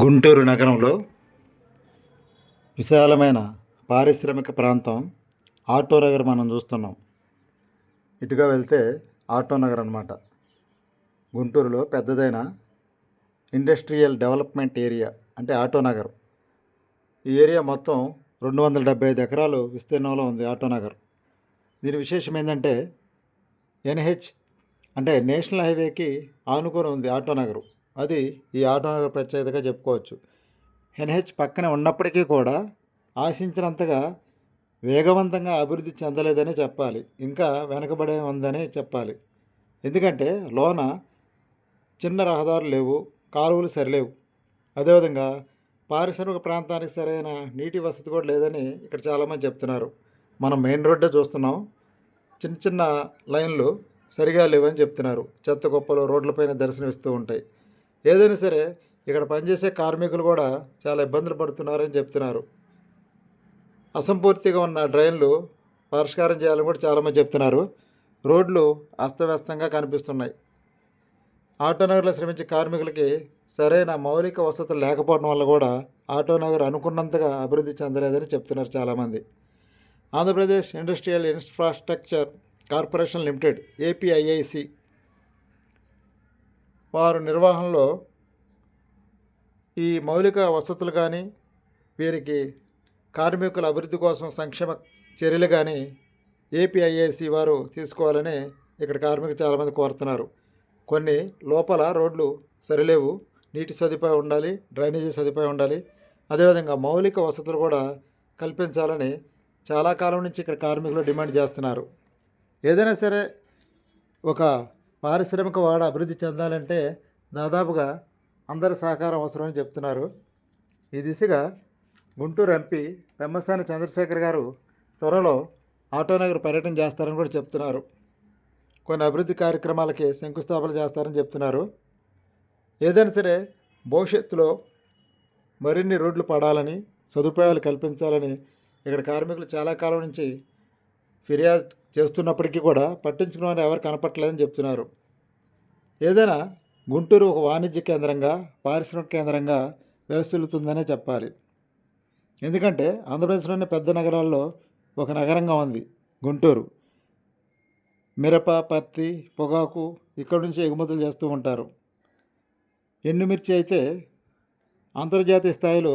గుంటూరు నగరంలో విశాలమైన పారిశ్రామిక ప్రాంతం ఆటో నగర్ మనం చూస్తున్నాం. ఇటుగా వెళ్తే ఆటో నగర్ అనమాట గుంటూరులో పెద్దదైన ఇండస్ట్రియల్ డెవలప్మెంట్ ఏరియా అంటే ఆటో నగర్. ఈ ఏరియా మొత్తం రెండు వందల డెబ్బై ఐదు ఎకరాలు విస్తీర్ణంలో ఉంది ఆటో నగర్. దీని విశేషం ఏంటంటే ఎన్హెచ్ అంటే నేషనల్ హైవేకి ఆనుకొని ఉంది ఆటో నగరు. అది ఈ ఆటో ప్రత్యేకతగా చెప్పుకోవచ్చు. ఎన్హెచ్ పక్కన ఉన్నప్పటికీ కూడా ఆశించినంతగా వేగవంతంగా అభివృద్ధి చెందలేదని చెప్పాలి. ఇంకా వెనకబడే ఉందని చెప్పాలి. ఎందుకంటే లోన చిన్న రహదారులు లేవు కాలువలు సరిలేవు. అదేవిధంగా పారిశ్రామిక ప్రాంతానికి సరైన నీటి వసతి కూడా లేదని ఇక్కడ చాలామంది చెప్తున్నారు. మనం మెయిన్ రోడ్డే చూస్తున్నాం. చిన్న చిన్న లైన్లు సరిగా లేవని చెప్తున్నారు. చెత్త కుప్పలు రోడ్లపైన దర్శనమిస్తూ ఉంటాయి. ఏదైనా సరే ఇక్కడ పనిచేసే కార్మికులు కూడా చాలా ఇబ్బందులు పడుతున్నారని చెప్తున్నారు. అసంపూర్తిగా ఉన్న డ్రైన్లు పరిష్కారం చేయాలని కూడా చాలామంది చెప్తున్నారు. రోడ్లు అస్తవ్యస్తంగా కనిపిస్తున్నాయి. ఆటోనగర్లో శ్రమించే కార్మికులకి సరైన మౌలిక వసతులు లేకపోవడం వల్ల కూడా ఆటోనగర్ అనుకున్నంతగా అభివృద్ధి చెందలేదని చెప్తున్నారు చాలామంది. Andhra Pradesh industrial infrastructure corporation limited APIIC వారు నిర్వహణలో ఈ మౌలిక వసతులు కానీ వీరికి కార్మికుల అభివృద్ధి కోసం సంక్షేమ చర్యలు కానీ ఏపీఐఏసి వారు తీసుకోవాలని ఇక్కడ కార్మికులు చాలామంది కోరుతున్నారు. కొన్ని లోపల రోడ్లు సరిలేవు నీటి సదుపాయం ఉండాలి డ్రైనేజీ సదుపాయం ఉండాలి. అదేవిధంగా మౌలిక వసతులు కూడా కల్పించాలని చాలా కాలం నుంచి ఇక్కడ కార్మికులు డిమాండ్ చేస్తున్నారు. ఏదైనా సరే ఒక పారిశ్రామిక వాడ అభివృద్ధి చెందాలంటే దాదాపుగా అందరి సహకారం అవసరమని చెప్తున్నారు. ఈ దిశగా గుంటూరు ఎంపీ పెమ్మసాని చంద్రశేఖర్ గారు త్వరలో ఆటోనగర్ పర్యటన చేస్తారని కూడా చెప్తున్నారు. కొన్ని అభివృద్ధి కార్యక్రమాలకి శంకుస్థాపన చేస్తారని చెప్తున్నారు. ఏదైనా సరే భవిష్యత్తులో మరిన్ని రోడ్లు పడాలని సదుపాయాలు కల్పించాలని ఇక్కడ కార్మికులు చాలా కాలం నుంచి ఫిర్యాదు చేస్తున్నప్పటికీ కూడా పట్టించుకున్న వారు ఎవరు కనపట్టలేదని చెప్తున్నారు. ఏదైనా గుంటూరు ఒక వాణిజ్య కేంద్రంగా పారిశ్రామిక కేంద్రంగా విలసిల్లుతుందనే చెప్పాలి. ఎందుకంటే ఆంధ్రప్రదేశ్లోని పెద్ద నగరాల్లో ఒక నగరంగా ఉంది గుంటూరు. మిరప పత్తి పొగాకు ఇక్కడ నుంచి ఎగుమతులు చేస్తూ ఉంటారు. ఎండుమిర్చి అయితే అంతర్జాతీయ స్థాయిలో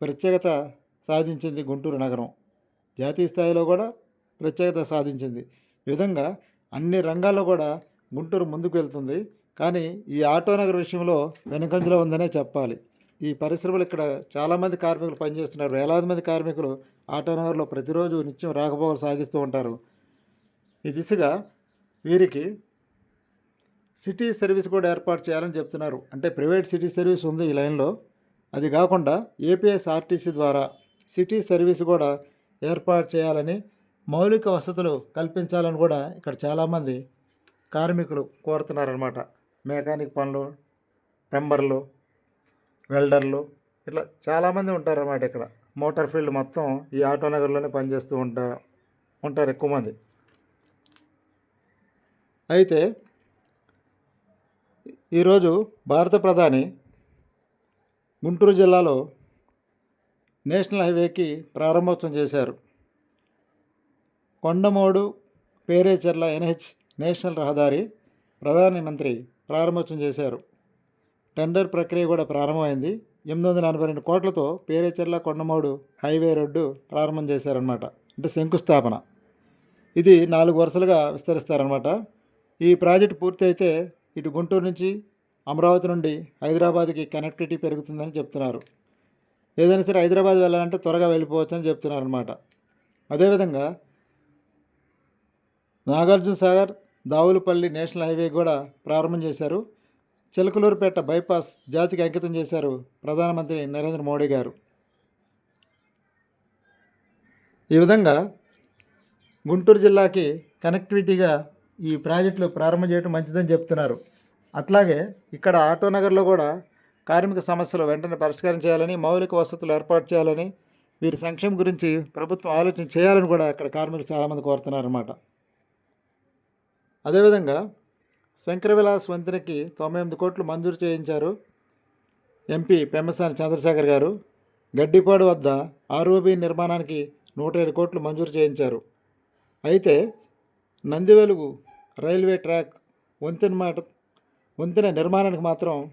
ప్రత్యేకత సాధించింది గుంటూరు నగరం. జాతీయ స్థాయిలో కూడా ప్రత్యేకత సాధించింది. ఈ విధంగా అన్ని రంగాల్లో కూడా గుంటూరు ముందుకు వెళ్తుంది. కానీ ఈ ఆటో నగర్ విషయంలో వెనుకంజలో ఉందనే చెప్పాలి. ఈ పరిశ్రమలు ఇక్కడ చాలామంది కార్మికులు పనిచేస్తున్నారు. వేలాది మంది కార్మికులు ఆటో నగర్లో ప్రతిరోజు నిత్యం రాకపోకలు సాగిస్తూ ఉంటారు. ఈ దిశగా వీరికి సిటీ సర్వీస్ కూడా ఏర్పాటు చేయాలని చెప్తున్నారు. అంటే ప్రైవేట్ సిటీ సర్వీస్ ఉంది ఈ లైన్లో. అది కాకుండా ఏపీఎస్ఆర్టీసీ ద్వారా సిటీ సర్వీస్ కూడా ఏర్పాటు చేయాలని మౌలిక వసతులు కల్పించాలని కూడా ఇక్కడ చాలామంది కార్మికులు కోరుతున్నారనమాట మెకానిక్ పనులు ప్లంబర్లు వెల్డర్లు ఇట్లా చాలామంది ఉంటారన్నమాట ఇక్కడ. మోటార్ ఫీల్డ్ మొత్తం ఈ ఆటో నగర్లోనే పనిచేస్తూ ఉంటారు ఉంటారు ఎక్కువ మంది. అయితే ఈరోజు భారత ప్రధాని గుంటూరు జిల్లాలో నేషనల్ హైవేకి ప్రారంభోత్సవం చేశారు. కొండమోడు పేరేచెర్ల ఎన్హెచ్ నేషనల్ రహదారి ప్రధానమంత్రి ప్రారంభోత్సవం చేశారు. టెండర్ ప్రక్రియ కూడా ప్రారంభమైంది. ఎనిమిది వందల నలభై రెండు కోట్లతో పేరేచెర్ల కొండమోడు హైవే రోడ్డు ప్రారంభం చేశారనమాట అంటే శంకుస్థాపన. ఇది నాలుగు వరుసలుగా విస్తరిస్తారనమాట ఈ ప్రాజెక్టు పూర్తయితే ఇటు గుంటూరు నుంచి అమరావతి నుండి హైదరాబాద్కి కనెక్టివిటీ పెరుగుతుందని చెప్తున్నారు. ఏదైనా సరే హైదరాబాద్ వెళ్ళాలంటే త్వరగా వెళ్ళిపోవచ్చని చెప్తున్నారు అనమాట అదేవిధంగా నాగార్జున సాగర్ దావులపల్లి నేషనల్ హైవే కూడా ప్రారంభం చేశారు. చిలకలూరుపేట బైపాస్ జాతికి అంకితం చేశారు ప్రధానమంత్రి నరేంద్ర మోడీ గారు. ఈ విధంగా గుంటూరు జిల్లాకి కనెక్టివిటీగా ఈ ప్రాజెక్టులు ప్రారంభం చేయడం మంచిదని చెప్తున్నారు. అట్లాగే ఇక్కడ ఆటో నగర్లో కూడా కార్మిక సమస్యలు వెంటనే పరిష్కారం చేయాలని మౌలిక వసతులు ఏర్పాటు చేయాలని వీరి సంక్షేమం గురించి ప్రభుత్వం ఆలోచన చేయాలని కూడా ఇక్కడ కార్మికులు చాలామంది కోరుతున్నారన్నమాట. అదేవిధంగా శంకర విలాస్ వంతెనకి తొంభై ఎనిమిది కోట్లు మంజూరు చేయించారు ఎంపీ పెమ్మసాని చంద్రశేఖర్ గారు. గడ్డిపాడు వద్ద ఆర్ఓబి నిర్మాణానికి నూట ఏడు కోట్లు మంజూరు చేయించారు. అయితే నందివెలుగు రైల్వే ట్రాక్ వంతెన మాట వంతెన నిర్మాణానికి మాత్రం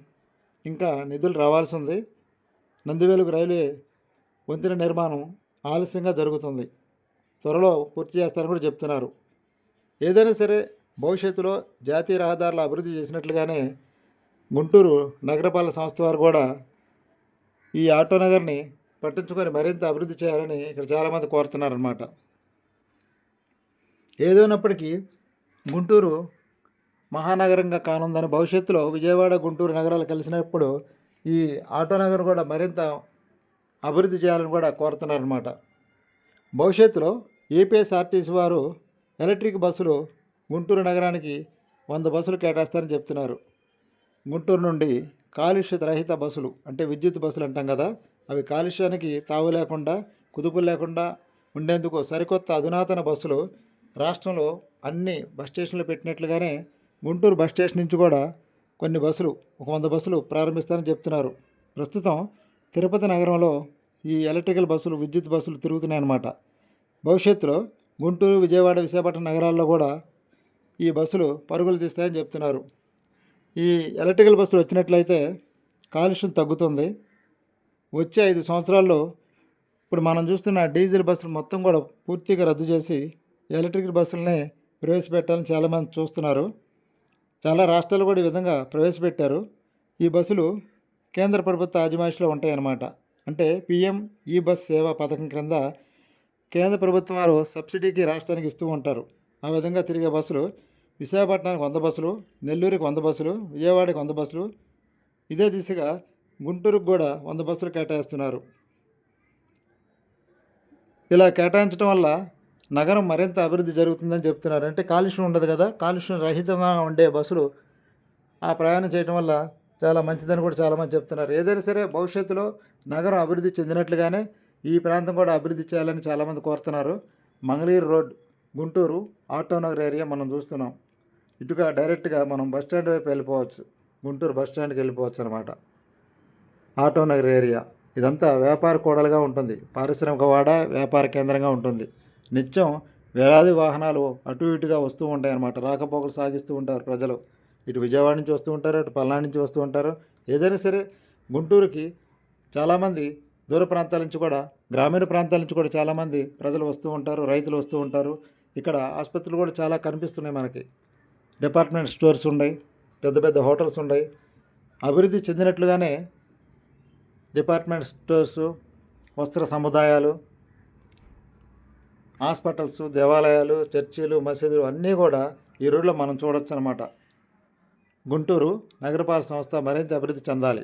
ఇంకా నిధులు రావాల్సి ఉంది. నందివెలుగు రైల్వే వంతెన నిర్మాణం ఆలస్యంగా జరుగుతుంది. త్వరలో పూర్తి చేస్తారని కూడా చెప్తున్నారు. ఏదైనా సరే భవిష్యత్తులో జాతీయ రహదారుల అభివృద్ధి చేసినట్లుగానే గుంటూరు నగరపాలక సంస్థ వారు కూడా ఈ ఆటో నగర్ని పట్టించుకొని మరింత అభివృద్ధి చేయాలని ఇక్కడ చాలామంది కోరుతున్నారన్నమాట. ఏదైనప్పటికీ గుంటూరు మహానగరంగా కానుందని భవిష్యత్తులో విజయవాడ గుంటూరు నగరాలు కలిసినప్పుడు ఈ ఆటో నగర్ కూడా మరింత అభివృద్ధి చేయాలని కూడా కోరుతున్నారన్నమాట. భవిష్యత్తులో ఏపీఎస్ఆర్టీసీ వారు ఎలక్ట్రిక్ బస్సులు గుంటూరు నగరానికి వంద బస్సులు కేటాయిస్తారని చెప్తున్నారు. గుంటూరు నుండి కాలుష్య రహిత బస్సులు అంటే విద్యుత్ బస్సులు అంటాం కదా అవి కాలుష్యానికి తావు లేకుండా కుదుపు లేకుండా ఉండేందుకు సరికొత్త అధునాతన బస్సులు రాష్ట్రంలో అన్ని బస్ స్టేషన్లు పెట్టినట్లుగానే గుంటూరు బస్ స్టేషన్ నుంచి కూడా కొన్ని బస్సులు ఒక వంద బస్సులు ప్రారంభిస్తారని చెప్తున్నారు. ప్రస్తుతం తిరుపతి నగరంలో ఈ ఎలక్ట్రికల్ బస్సులు విద్యుత్ బస్సులు తిరుగుతున్నాయన్నమాట. భవిష్యత్తులో గుంటూరు విజయవాడ విశాఖపట్నం నగరాల్లో కూడా ఈ బస్సులు పరుగులు తీస్తాయని చెప్తున్నారు. ఈ ఎలక్ట్రికల్ బస్సులు వచ్చినట్లయితే కాలుష్యం తగ్గుతుంది. వచ్చే ఐదు సంవత్సరాల్లో ఇప్పుడు మనం చూస్తున్న డీజిల్ బస్సులు మొత్తం కూడా పూర్తిగా రద్దు చేసి ఎలక్ట్రికల్ బస్సులనే ప్రవేశపెట్టాలని చాలామంది చూస్తున్నారు. చాలా రాష్ట్రాలు కూడా ఈ విధంగా ప్రవేశపెట్టారు. ఈ బస్సులు కేంద్ర ప్రభుత్వ ఆజమాయిషిలో ఉంటాయన్నమాట. అంటే పిఎం ఈ బస్ సేవా పథకం క్రింద కేంద్ర ప్రభుత్వం వారు సబ్సిడీకి రాష్ట్రానికి ఇస్తూ ఉంటారు. ఆ విధంగా తిరిగే బస్సులు విశాఖపట్నానికి వంద బస్సులు నెల్లూరుకి వంద బస్సులు విజయవాడకి వంద బస్సులు. ఇదే దిశగా గుంటూరుకు కూడా వంద బస్సులు కేటాయిస్తున్నారు. ఇలా కేటాయించడం వల్ల నగరం మరింత అభివృద్ధి జరుగుతుందని చెప్తున్నారు. అంటే కాలుష్యం ఉండదు కదా కాలుష్యం రహితంగా ఉండే బస్సులు ఆ ప్రయాణం చేయడం వల్ల చాలా మంచిదని కూడా చాలామంది చెప్తున్నారు. ఏదైనా సరే భవిష్యత్తులో నగరం అభివృద్ధి చెందినట్లుగానే ఈ ప్రాంతం కూడా అభివృద్ధి చేయాలని చాలామంది కోరుతున్నారు. Mangalagiri road Guntur auto Nagar area మనం చూస్తున్నాం. ఇటుగా డైరెక్ట్గా మనం బస్ స్టాండ్ వైపు వెళ్ళిపోవచ్చు. గుంటూరు బస్ స్టాండ్కి వెళ్ళిపోవచ్చు అనమాట ఆటో నగర్ ఏరియా. ఇదంతా వ్యాపార కూడలుగా ఉంటుంది. పారిశ్రామిక వాడ వ్యాపార కేంద్రంగా ఉంటుంది. నిత్యం వేలాది వాహనాలు అటు ఇటుగా వస్తూ ఉంటాయి అన్నమాట. రాకపోకలు సాగిస్తూ ఉంటారు ప్రజలు. ఇటు విజయవాడ నుంచి వస్తూ ఉంటారు అటు పల్నాడు నుంచి వస్తూ ఉంటారు. ఏదైనా సరే గుంటూరుకి చాలామంది దూర ప్రాంతాల నుంచి కూడా గ్రామీణ ప్రాంతాల నుంచి కూడా చాలామంది ప్రజలు వస్తూ ఉంటారు రైతులు వస్తూ ఉంటారు. ఇక్కడ ఆసుపత్రులు కూడా చాలా కనిపిస్తున్నాయి మనకి. డిపార్ట్మెంట్ స్టోర్స్ ఉన్నాయి పెద్ద పెద్ద హోటల్స్ ఉన్నాయి. అభివృద్ధి చెందినట్లుగానే డిపార్ట్మెంట్ స్టోర్స్ వస్త్ర సముదాయాలు హాస్పిటల్స్ దేవాలయాలు చర్చిలు మసీదులు అన్నీ కూడా ఈ రోజులో మనం చూడొచ్చు అనమాట గుంటూరు నగరపాలక సంస్థ మరింత అభివృద్ధి చెందాలి.